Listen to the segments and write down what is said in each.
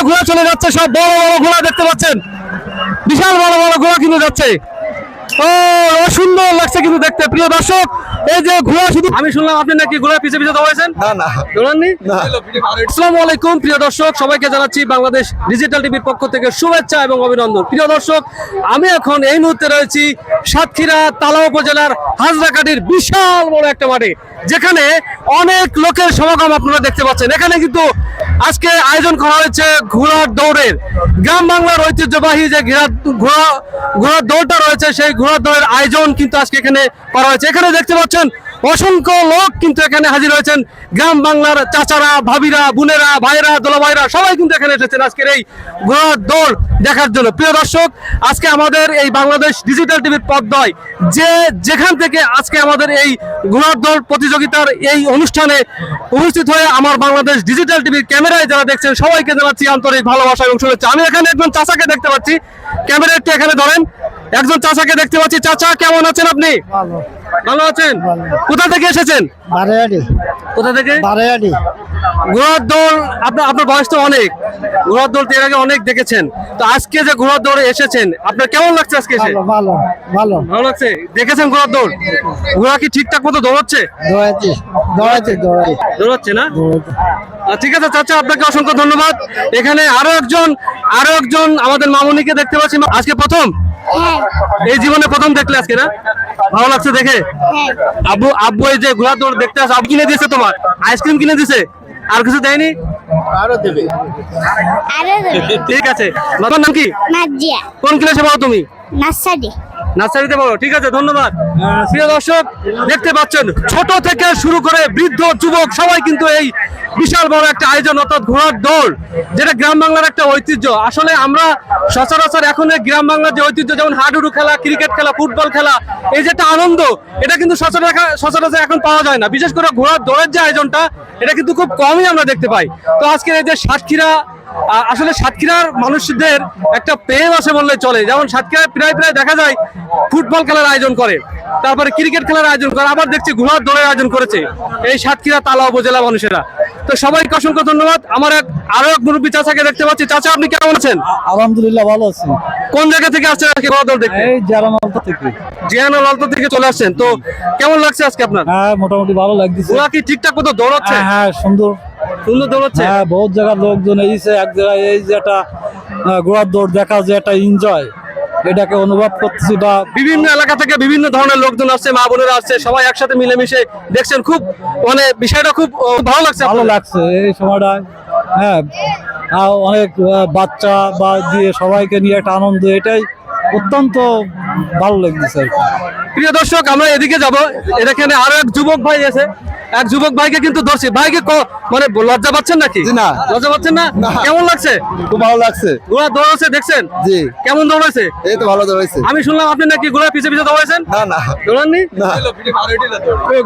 যে ঘোড়া চলে যাচ্ছে সব বড় বড় ঘোড়া দেখতে পাচ্ছেন। বিশাল বড় বড় ঘোড়া কিন্তু যাচ্ছে। ও সুন্দর লাগছে কিন্তু দেখতে। প্রিয় দর্শক এই যে ঘোড়া শুধু আমি শুনলাম আপনি নাকি ঘোড়া পিছে পিছে দৌড়াইছেন? না না। দৌড়াননি? আসসালামু আলাইকুম প্রিয় দর্শক সবাইকে জানাচ্ছি বাংলাদেশ ডিজিটাল টিভির পক্ষ থেকে শুভেচ্ছা এবং অভিনন্দন। প্রিয় দর্শক আমি এখন এই মুহূর্তে রয়েছি সাতক্ষীরা তালা উপজেলার হাজরাকাটির বিশাল বড় একটা মাঠে যেখানে অনেক লোকের সমাগম আপনারা দেখতে পাচ্ছেন। এখানে কিন্তু আজকে আয়োজন করা হয়েছে ঘোড়ার দৌড়ের। গ্রাম বাংলার ঐতিহ্যবাহী যে ঘেরা ঘোড়া, ঘোড়ার দৌড়টা রয়েছে, সেই ঘোড়ার দৌড়ের আয়োজন কিন্তু আজকে এখানে করা হয়েছে। এখানে দেখতে পাচ্ছেন অসংখ্য লোক কিন্তু এখানে হাজির হয়েছেন। গ্রাম বাংলার চাচারা, ভাবিরা, বোনেরা ভাইরা দোলাভাইরা সবাই কিন্তু এখানে এসেছেন আজকের এই ঘোড়ার দৌড় দেখার জন্য। প্রিয় দর্শক, আজকে আমাদের এই বাংলাদেশ ডিজিটাল টিভির পর্দায় যে যেখান থেকে আজকে আমাদের এই ঘোড়ার দৌড় প্রতিযোগিতার এই অনুষ্ঠানে উপস্থিত হয়ে আমার বাংলাদেশ ডিজিটাল টিভির ক্যামেরায় যারা দেখছেন, সবাইকে জানাচ্ছি আন্তরিক ভালোবাসা এবং শুভেচ্ছা। আমি এখানে একজন চাচাকে দেখতে পাচ্ছি। ক্যামেরা একটু এখানে ধরেন। একজন চাচাকে দেখতে পাচ্ছি। চাচা, কেমন আছেন আপনি? ভালো আছেন? কোথা থেকে এসেছেন? বারেয়াডি কোথা থেকে? বারেয়াডি ঘোড়ার দৌড় আপনার আপনার বয়স তো অনেক। ঘোড়ার দৌড় এর আগে অনেক দেখেছেন। তো আজকে যে ঘোড়ার দৌড়ে এসেছেন আপনার কেমন লাগছে আজকে এসে? ভালো ভালো ভালো। ভালো লাগছে? দেখেছেন ঘোড়ার দৌড়? ঘোড়া কি ঠিকঠাক মতো দৌড়াচ্ছে? দৌড়াচ্ছি দৌড়াচ্ছি দৌড়াচ্ছি। দৌড়াচ্ছে না? ঠিক আছে চাচা আপনাকে অসংখ্য ধন্যবাদ। এখানে আরও একজন আরও একজন আমাদের মামুনিকে দেখতে পাচ্ছি। আজকে প্রথম। এই জীবনে প্রথম দেখলে আজকে না? ভালো লাগছে দেখে? আব্বু আব্বু এই যে ঘোড়া দৌড় দেখতে আসে আব্বু কিনে দিয়েছে তোমার? আইসক্রিম কিনে দিয়েছে আর কিছু দেয়নি? আরও দেবে। ঠিক আছে। বাবার নাম কি? কোন ক্লাসে পড়ো তুমি? নার্সারিতে পড়ো। ঠিক আছে ধন্যবাদ। প্রিয় দর্শক দেখতে পাচ্ছেন ছোট থেকে শুরু করে বৃদ্ধ যুবক সবাই কিন্তু এই বিশাল বড় একটা আয়োজন, অর্থাৎ ঘোড়ার দৌড়, যেটা গ্রাম বাংলার একটা ঐতিহ্য। আসলে আমরা সচরাচর এখন গ্রাম বাংলার যে ঐতিহ্য, যেমন হাডুডু খেলা, ক্রিকেট খেলা, ফুটবল খেলা, এই যে একটা আনন্দ, এটা কিন্তু সচরাচর সচরাচর এখন পাওয়া যায় না। বিশেষ করে ঘোড়ার দৌড়ের যে আয়োজনটা, এটা কিন্তু খুব কমই আমরা দেখতে পাই। তো আজকের এই যে সাতক্ষীরা আসলে সাতক্ষীরার মানুষদের একটা প্রেম আছে বললে চলে। যেমন সাতক্ষীরায় প্রায় প্রায় দেখা যায় ফুটবল খেলার আয়োজন করে, তারপরে ক্রিকেট খেলার আয়োজন করে, আবার দেখছি ঘুমার দলের আয়োজন করেছে এই সাতক্ষীরা তালা উপজেলা মানুষেরা। তো সবাইকে অসংখ্য ধন্যবাদ। আমার এক আরও এক মুরব্বী চাচাকে দেখতে পাচ্ছি। চাচা, আপনি কেমন আছেন? আলহামদুলিল্লাহ, ভালো আছি। কোন জায়গা থেকে আসছেন আজকে দৌড় দেখতে? এই জারামালটা থেকে। জিয়ানো লালতা থেকে চলে আসছেন। তো কেমন লাগছে আজকে আপনার? হ্যাঁ মোটামুটি ভালো লাগছে ঘোড়া কি ঠিকঠাক মতো দৌড়াচ্ছে? হ্যাঁ হ্যাঁ সুন্দর। সুন্দর দৌড়াচ্ছে? হ্যাঁ বহুত জায়গার লোকজন এইছে এক জায়গায় এই যে একটা ঘোড়ার দৌড় দেখা যে একটা এনজয় এটাকে অনুভব করতেছি বা বিভিন্ন এলাকা থেকে বিভিন্ন ধরনের লোকজন আসছে মা বোনেরা আসছে সবাই একসাথে মিলেমিশে দেখছেন। খুব মানে বিষয়টা খুব ভালো লাগছে ভালো লাগছে এই সময়টায়। হ্যাঁ অনেক বাচ্চা বা দিয়ে সবাইকে নিয়ে একটা আনন্দ এটাই অত্যন্ত ভালো কি। প্রিয় দর্শক আমরা এদিকে যাব। এখানে আরও এক যুবক ভাই আছে। এক যুবক ভাইকে কিন্তু ধরছি। ভাইকে মানে লজ্জা পাচ্ছেন নাকি? না। লজ্জা পাচ্ছেন না? না। কেমন লাগছে? খুব ভালো লাগছে। ঘোড়া দৌড়াচ্ছে দেখছেন? জি। কেমন দৌড়াচ্ছে এই তো ভালো দৌড়াইছে আমি শুনলাম আপনি নাকি ঘোড়ার পিছে পিছে দৌড়াইছেন না না। দৌড়াননি না।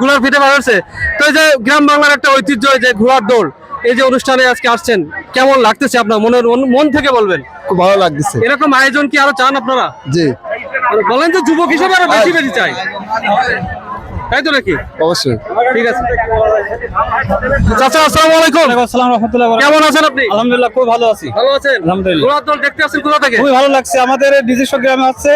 ঘোড়ার পিঠে বার হচ্ছে তো এই যে গ্রাম বাংলার একটা ঐতিহ্য এই যে ঘোড়ার দৌড়। এই যে অনুষ্ঠানে আজকে আসছেন কেমন লাগতেছে আপনার মনের মন- থেকে বলবেন? খুব ভালো লাগতেছে। এরকম আয়োজন কি আরও চান আপনারা? জি। বলেন তো যুবক হিসেবে আরও বেশি বেশি চাই। তাই তো নাকি? অবশ্যই। ঠিক আছে। চাচা আসসালামু আলাইকুম। আসসালাম রহমতুল্লাহ কেমন আছেন আপনি? আলহামদুলিল্লাহ খুব ভালো আছি। ভালো আছেন? আলহামদুলিল্লাহ। ঘোড়ার দৌড় দেখতে আসছেন কোথা থেকে? খুবই ভালো লাগছে। আমাদের নিজস্ব গ্রামে হচ্ছে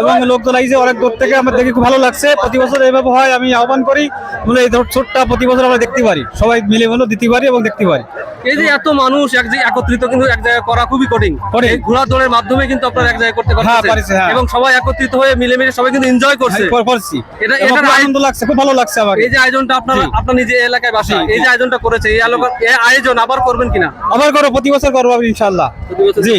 এবং লোকজন আইছে অনেক দূর থেকে আমার দেখে খুব ভালো লাগছে। প্রতি বছর এইভাবে হয় আমি আহ্বান করি বলে এই ধর প্রতি বছর আমরা দেখতে পারি। সবাই মিলে মিলে দিতে পারি এবং দেখতে পারি। এই যে এত মানুষ এক জায়গায় একত্রিত কিন্তু এক জায়গায় করা খুবই কঠিন। এই ঘোড়া দৌড়ের মাধ্যমে কিন্তু আপনারা এক জায়গায় করতে হ্যাঁ, পারছেন হ্যাঁ। এবং সবাই একত্রিত হয়ে মিলেমিশে সবাই কিন্তু এনজয় করছে। করছি। এটা- আয়- আনন্দ লাগছে খুব ভালো লাগছে আমার এই যে আয়োজনটা আপনারা নিজে এলাকায় বাসা। এই যে আয়োজনটা করেছে এই আয়োজন আবার করবেন কিনা? আবার করো প্রতি বছর করব ইনশাল্লাহ জি।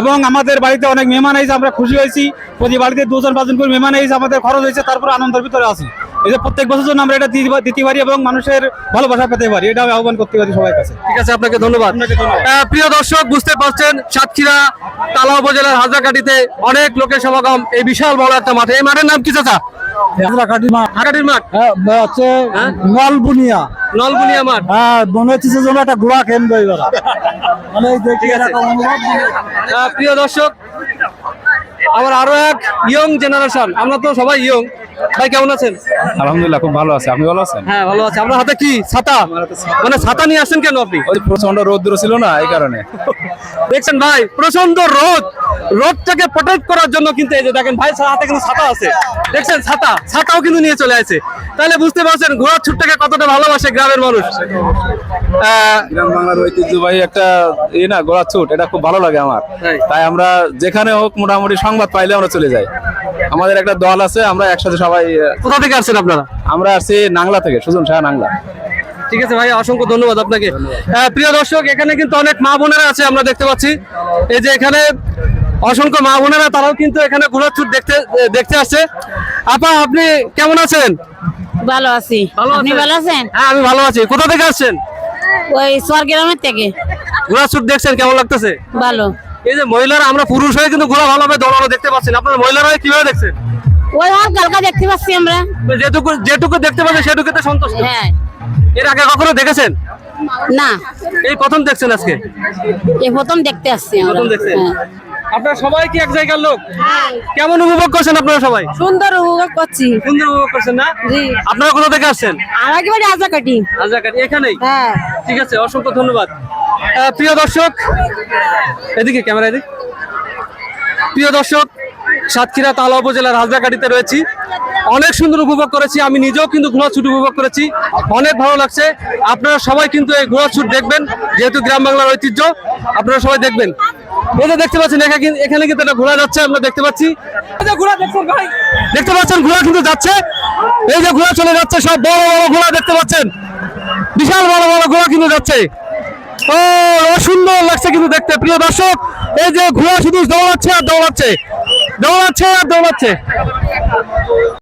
এবং আমাদের বাড়িতে অনেক মেহমান আইছে আমরা খুশি হয়েছি। প্রতি বাড়িতে দুজন পাঁচজন করে মেহমান আইছে আমাদের খরচ হয়েছে তারপর আনন্দের ভিতরে আছি। এই যে প্রত্যেক বছর জন্য আমরা এটা দিতে পারি এবং মানুষের ভালোবাসা পেতে পারি। এটা আমি আহ্বান করতে পারি সবার কাছে। ঠিক আছে আপনাকে ধন্যবাদ। প্রিয় দর্শক বুঝতে পারছেন সাতক্ষীরা তালা উপজেলার হাজারকাঠিতে অনেক লোকের সমাগম। এই বিশাল বড় একটা মাঠে। এই মাঠের নাম কি চাচা? মাঠ। হচ্ছে হ্যাঁ? নলবুনিয়া। মাঠ। হ্যাঁ মনে হচ্ছে যেন একটা গোড়া কেন্দ্র এবার। মানে প্রিয় দর্শক আমার আরও এক ইয়ং জেনারেশন আমরা তো সবাই ইয়ং ভাই কেমন আছেন? আলহামদুলিল্লাহ খুব ভালো আছে। আপনি ভালো আছেন? হ্যাঁ ভালো আছে। আপনার হাতে কি? ছাতা? মানে ছাতা নিয়ে আসছেন কেন আপনি? ওই প্রচণ্ড রোদ্র ছিল না এই কারণে। দেখছেন ভাই প্রচণ্ড রোদ। রোদটাকে প্রোটেক্ট করার জন্য কিন্তু এই যে দেখেন ভাই হাতে কিন্তু ছাতা আছে। দেখছেন ছাতা? ছাতাও কিন্তু নিয়ে চলে আসে। তাহলে বুঝতে পারছেন ঘোড়ার ছুটটাকে কতটা ভালোবাসে গ্রামের মানুষ। গ্রাম বাংলার ঐতিহ্যবাহী একটা ই না গোড়া ছুট এটা খুব ভালো লাগে আমার। তাই আমরা যেখানে হোক মোটামুটি সংবাদ পাইলে আমরা চলে যাই। আমাদের একটা দল আছে আমরা একসাথে সবাই কোথা থেকে আসছেন আপনারা? আমরা আসছি নাংলা থেকে সুজন শাহ নাংলা। ঠিক আছে ভাই অসংখ্য ধন্যবাদ আপনাকে। প্রিয় দর্শক এখানে কিন্তু অনেক মা বোনেরা আছে আমরা দেখতে পাচ্ছি। এই যে এখানে অসংখ্য মা বোনেরা তারাও কিন্তু এখানে ঘোড়ার ছুট দেখতে দেখতে আসছে। আপা আপনি কেমন আছেন? ভালো আছি। আপনি ভালো আছেন? হ্যাঁ আমি ভালো আছি। কোথা থেকে আসছেন? ওই সোয়ার গ্রামের থেকে। ঘোড়ার ছুট দেখছেন কেমন লাগতেছে? ভালো। এই যে মহিলারা আমরা পুরুষ হয়ে কিন্তু ঘোড়া ভালোভাবে দৌড়ানো দেখতে পাচ্ছেন আপনার মহিলারা কীভাবে দেখছেন? ওই হালকা দেখতে পাচ্ছি আমরা। যেটুকু যেটুকু দেখতে পাচ্ছি সেটুকুতে সন্তুষ্ট। হ্যাঁ। এর আগে কখনো দেখেছেন? না। এই প্রথম দেখছেন আজকে? এই প্রথম দেখতে আসছি প্রথম দেখছেন? হ্যাঁ। আপনারা সবাই কি এক জায়গার লোক? কেমন উপভোগ করছেন আপনারা সবাই? সুন্দর উপভোগ করছি। সুন্দর উপভোগ করছেন না? জি। আপনারা কোথা থেকে আসছেন? আর একেবারে আজা কাটি আজাকাটি এখানেই? হ্যাঁ। ঠিক আছে অসংখ্য ধন্যবাদ। প্রিয় দর্শক এদিকে ক্যামেরা এদিকে। প্রিয় দর্শক সাতক্ষীরা তালা উপজেলার হাজরাকাটিতে রয়েছি। অনেক সুন্দর উপভোগ করেছি আমি নিজেও কিন্তু ঘোড়া ছুট উপভোগ করেছি। অনেক ভালো লাগছে। আপনারা সবাই কিন্তু এই ঘোড়া ছুট দেখবেন যেহেতু গ্রাম বাংলার ঐতিহ্য আপনারা সবাই দেখবেন। এই যে দেখতে পাচ্ছেন এখানে কিন্তু- একটা ঘোড়া যাচ্ছে আমরা দেখতে পাচ্ছি। ঘোড়া দেখছেন ভাই। দেখতে পাচ্ছেন ঘোড়া কিন্তু যাচ্ছে। এই যে ঘোড়া চলে যাচ্ছে সব বড় বড় ঘোড়া দেখতে পাচ্ছেন। বিশাল বড় বড় ঘোড়া কিন্তু যাচ্ছে। ও ও সুন্দর লাগছে কিন্তু দেখতে। প্রিয় দর্শক এই যে ঘোড়া শুধু দৌড়াচ্ছে আর দৌড়াচ্ছে। দৌড়াচ্ছে আর দৌড়াচ্ছে।